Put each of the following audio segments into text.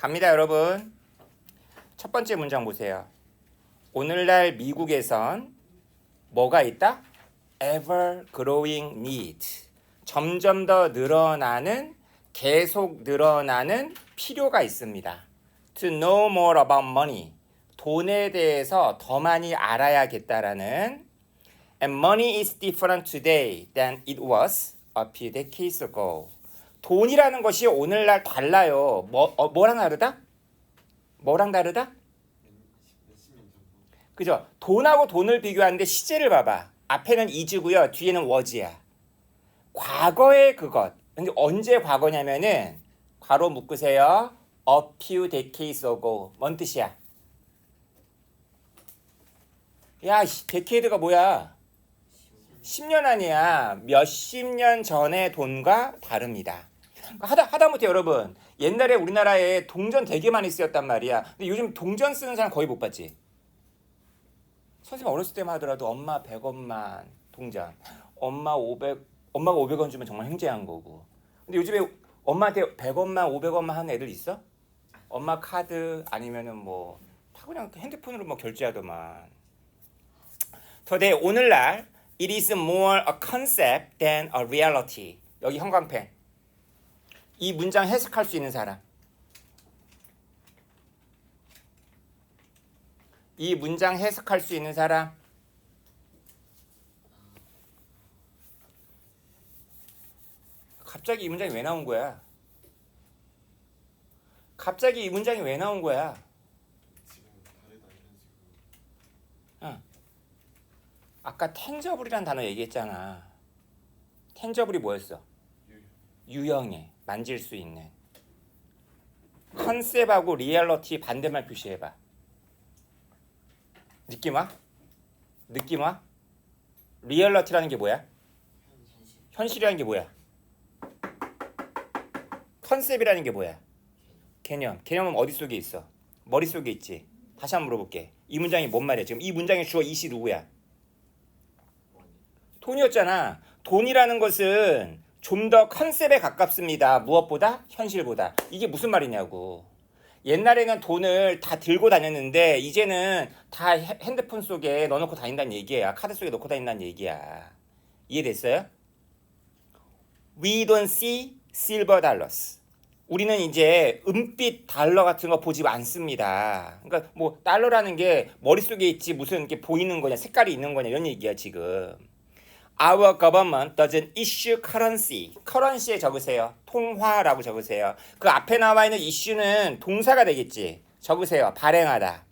갑니다, 여러분. 첫 번째 문장 보세요. 오늘날 미국에선 뭐가 있다? ever growing need. 점점 더 늘어나는 계속 늘어나는 필요가 있습니다. To know more about money. 돈에 대해서 더 많이 알아야겠다라는 And money is different today than it was a few decades ago. 돈이라는 것이 오늘날 달라요. 뭐, 어, 뭐랑 다르다? 뭐랑 다르다? 그죠? 돈하고 돈을 비교하는데 시제를 봐봐. 앞에는 is고요. 뒤에는 was야. 과거의 그것. 근데 언제 과거냐면은 괄호 묶으세요. A few decades ago. 뭔 뜻이야? 야, 씨, 데케이드가 뭐야? 10년 아니야. 몇십 년 전의 돈과 다릅니다. 하다, 하다못해 여러분, 옛날에 우리나라에 동전 되게 많이 쓰였단 말이야. 근데 요즘 동전 쓰는 사람 거의 못 봤지? 선생님 어렸을 때만 하더라도 엄마 100원만 동전, 엄마 500, 엄마가 500원 주면 정말 횡재한 거고. 근데 요즘에 엄마한테 100원만, 500원만 하는 애들 있어? 엄마 카드 아니면은 뭐, 다 그냥 핸드폰으로 뭐 결제하더만. today 오늘날 it is more a concept than a reality. 여기 형광펜. 이 문장 해석할 수 있는 사람. 이 문장 해석할 수 있는 사람. 갑자기 이 문장이 왜 나온 거야? 갑자기 이 문장이 왜 나온 거야? 아까 텐저블이라는 단어 얘기했잖아. 텐저블이 뭐였어? 유형해. 만질 수 있는. 컨셉하고 리얼러티 반대말 표시해봐. 느낌 와? 느낌 와? 리얼러티라는 게 뭐야? 현실이라는 게 뭐야? 컨셉이라는 게 뭐야? 개념. 개념은 어디 속에 있어? 머릿속에 있지. 다시 한번 물어볼게. 이 문장이 뭔 말이야? 지금 이 문장의 주어 이시 누구야? 돈이었잖아. 돈이라는 것은 좀 더 컨셉에 가깝습니다. 무엇보다 현실보다. 이게 무슨 말이냐고. 옛날에는 돈을 다 들고 다녔는데 이제는 다 헤- 핸드폰 속에 넣어놓고 다닌다는 얘기야. 카드 속에 넣고 다닌다는 얘기야. 이해됐어요? We don't see silver dollars. 우리는 이제 은빛 달러 같은 거 보지 않습니다. 그러니까 뭐 달러라는 게 머릿속에 있지 무슨 이렇게 보이는 거냐, 색깔이 있는 거냐 이런 얘기야 지금. Our government doesn't issue currency. currency에 적으세요. 통화라고 적으세요. 그 앞에 나와 있는 issue는 동사가 되겠지. 적으세요. 발행하다.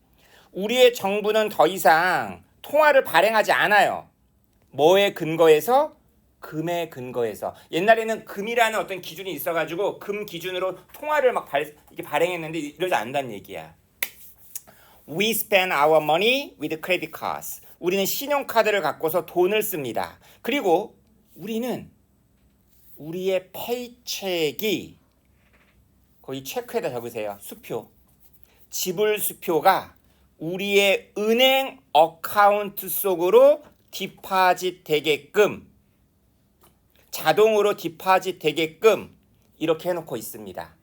우리의 정부는 더 이상 통화를 발행하지 않아요. 뭐에 근거해서? 금에 근거해서. 옛날에는 금이라는 어떤 기준이 있어가지고 금 기준으로 통화를 막 발, 이렇게 발행했는데 이러지 않는다는 얘기야. We spend our money with credit cards. 우리는 신용카드를 갖고서 돈을 씁니다. 그리고 우리는 우리의 페이첵이 거기 체크에다 적으세요. 수표. 지불 수표가 우리의 은행 어카운트 속으로 디파짓 되게끔 자동으로 디파짓 되게끔 이렇게 해놓고 있습니다.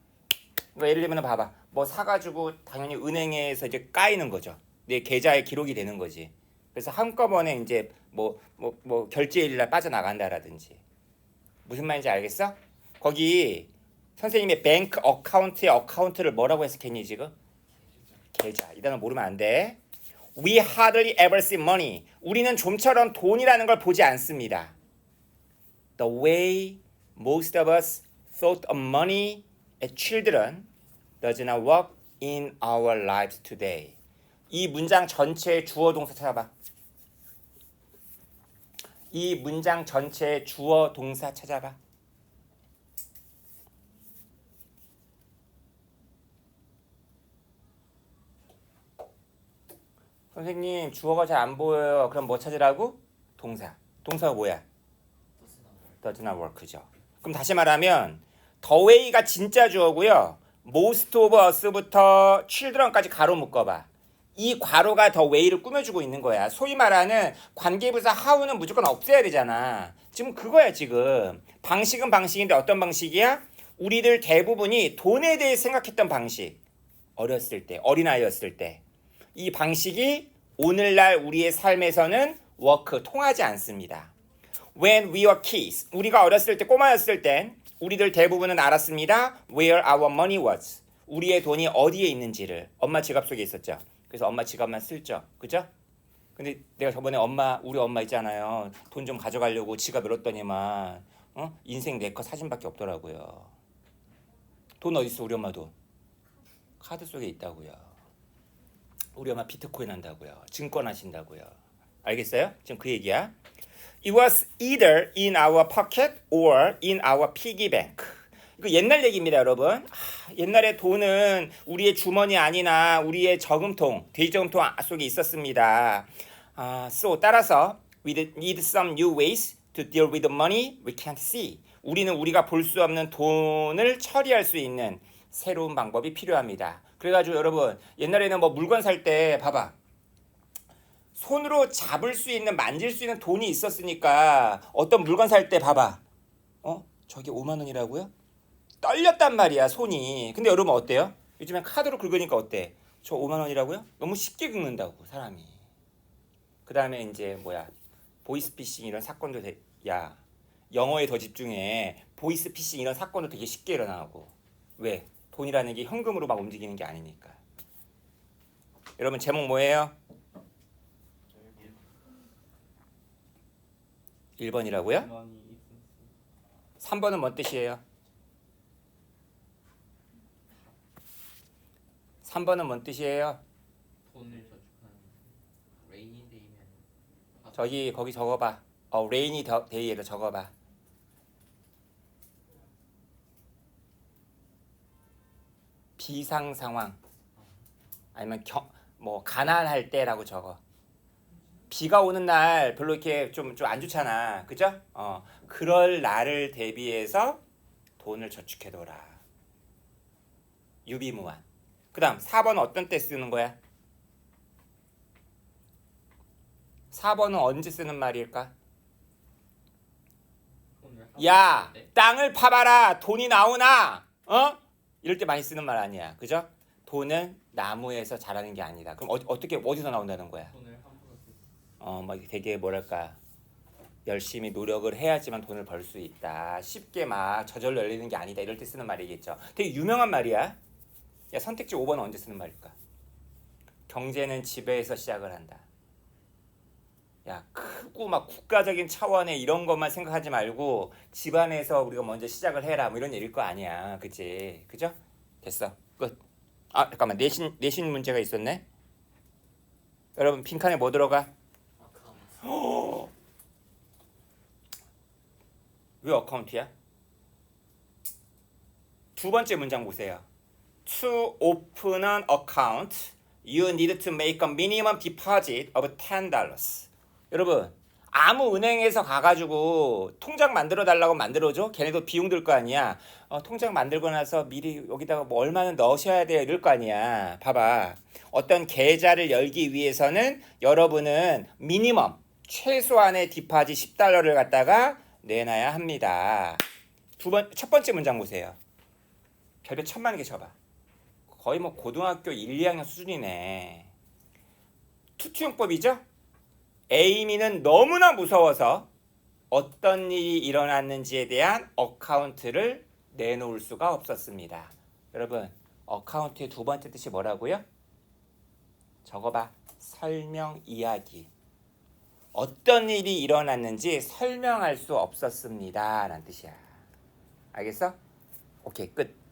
그러니까 예를 들면 봐봐. 뭐 사가지고 당연히 은행에서 이제 까이는 거죠. 내 계좌에 기록이 되는 거지. 그래서 한꺼번에 이제 뭐 뭐 뭐 결제일날 빠져나간다라든지 무슨 말인지 알겠어? 거기 선생님의 뱅크 어카운트의 어카운트를 뭐라고 해석했니 지금? 계좌. 이 단어 모르면 안 돼. We hardly ever see money. 우리는 좀처럼 돈이라는 걸 보지 않습니다. The way most of us thought of money as children does not work in our lives today. 이 문장 전체의 주어 동사 찾아봐. 이 문장 전체의 주어 동사 찾아봐. 선생님 주어가 잘 안 보여요. 그럼 뭐 찾으라고? 동사. 동사가 뭐야? does not work죠. 그럼 다시 말하면 the way가 진짜 주어고요. most of us부터 children까지 가로 묶어봐. 이 괄호가 더 way를 꾸며주고 있는 거야. 소위 말하는 관계부사 how는 무조건 없애야 되잖아. 지금 그거야 지금. 방식은 방식인데 어떤 방식이야? 우리들 대부분이 돈에 대해 생각했던 방식. 어렸을 때, 어린아이였을 때. 이 방식이 오늘날 우리의 삶에서는 워크 통하지 않습니다. When we were kids, 우리가 어렸을 때 꼬마였을 땐 우리들 대부분은 알았습니다. Where our money was. 우리의 돈이 어디에 있는지를 엄마 지갑 속에 있었죠. 그래서 엄마 지갑만 쓸죠. 그죠? 근데 내가 저번에 엄마 우리 엄마 있잖아요. 돈 좀 가져가려고 지갑 열었더니만 어? 인생 내거 사진밖에 없더라고요. 돈 어디 있어 우리 엄마 돈? 카드 속에 있다고요. 우리 엄마 비트코인 한다고요. 증권 하신다고요. 알겠어요? 지금 그 얘기야. It was either in our pocket or in our piggy bank. 이거 옛날 얘기입니다, 여러분. 아, 옛날에 돈은 우리의 주머니 아니나 우리의 저금통, 돼지 저금통 아- 속에 있었습니다. 아, so 따라서 we need some new ways to deal with the money we can't see. 우리는 우리가 볼 수 없는 돈을 처리할 수 있는 새로운 방법이 필요합니다. 그래가지고 여러분 옛날에는 뭐 물건 살 때 봐봐. 손으로 잡을 수 있는 만질 수 있는 돈이 있었으니까 어떤 물건 살 때 봐봐. 어? 저게 5만 원이라고요? 떨렸단 말이야 손이. 근데 여러분 어때요? 요즘엔 카드로 긁으니까 어때? 저 5만 원이라고요? 너무 쉽게 긁는다고 사람이. 그 다음에 이제 뭐야 보이스피싱 이런 사건도 되, 야 영어에 더 집중해. 보이스피싱 이런 사건도 되게 쉽게 일어나고 왜? 돈이라는 게 현금으로 막 움직이는 게 아니니까. 여러분 제목 뭐예요? 1번이라고요? 많이 있었어. 3번은 뭔 뜻이에요? 3번은 뭔 뜻이에요? 돈을 저축하는 레이니 데이면 저기 거기 적어봐. 어 레이니 더 데이에다 적어봐. 비상 상황 아니면 경, 뭐 가난할 때라고 적어. 비가 오는 날 별로 이렇게 좀 좀 안 좋잖아, 그죠? 어 그럴 날을 대비해서 돈을 저축해둬라. 유비무한. 그 다음 4번은 어떤 때 쓰는 거야? 4번은 언제 쓰는 말일까? 야, 네? 땅을 파봐라. 돈이 나오나? 어? 이럴 때 많이 쓰는 말 아니야. 그죠? 돈은 나무에서 자라는 게 아니다. 그럼 어, 어떻게 어디서 나온다는 거야? 돈을 함부로 쓰지. 어, 막 되게 뭐랄까? 열심히 노력을 해야지만 돈을 벌 수 있다. 쉽게 막 저절로 열리는 게 아니다. 이럴 때 쓰는 말이겠죠. 되게 유명한 말이야. 야, 선택지 5번은 언제 쓰는 말일까? 경제는 집에서 시작을 한다. 야, 크고 막 국가적인 차원의 이런 것만 생각하지 말고 집안에서 우리가 먼저 시작을 해라. 뭐 이런 얘기일 거 아니야. 그치? 그죠? 됐어. 끝. 아, 잠깐만. 내신 내신 문제가 있었네. 여러분 빈칸에 뭐 들어가? 아카운트 왜 어카운트야? 두 번째 문장 보세요. To open an account, you need to make a minimum deposit of $10. 여러분, 아무 은행에서 가가지고 통장 만들어 달라고 만들어줘? 걔네도 비용 들 거 아니야. 어, 통장 만들고 나서 미리 여기다가 뭐 얼마는 넣으셔야 돼요. 이럴 거 아니야. 봐봐. 어떤 계좌를 열기 위해서는 여러분은 미니멈 최소한의 디파짓 10달러를 갖다가 내놔야 합니다. 두 번, 첫 번째 문장 보세요. 별별 천만 개 쳐봐. 거의 뭐 고등학교 1, 2학년 수준이네. 투투용법이죠? 에이미는 너무나 무서워서 어떤 일이 일어났는지에 대한 어카운트를 내놓을 수가 없었습니다. 여러분, 어카운트의 두 번째 뜻이 뭐라고요? 적어봐. 설명 이야기. 어떤 일이 일어났는지 설명할 수 없었습니다. 라는 뜻이야. 알겠어? 오케이, 끝.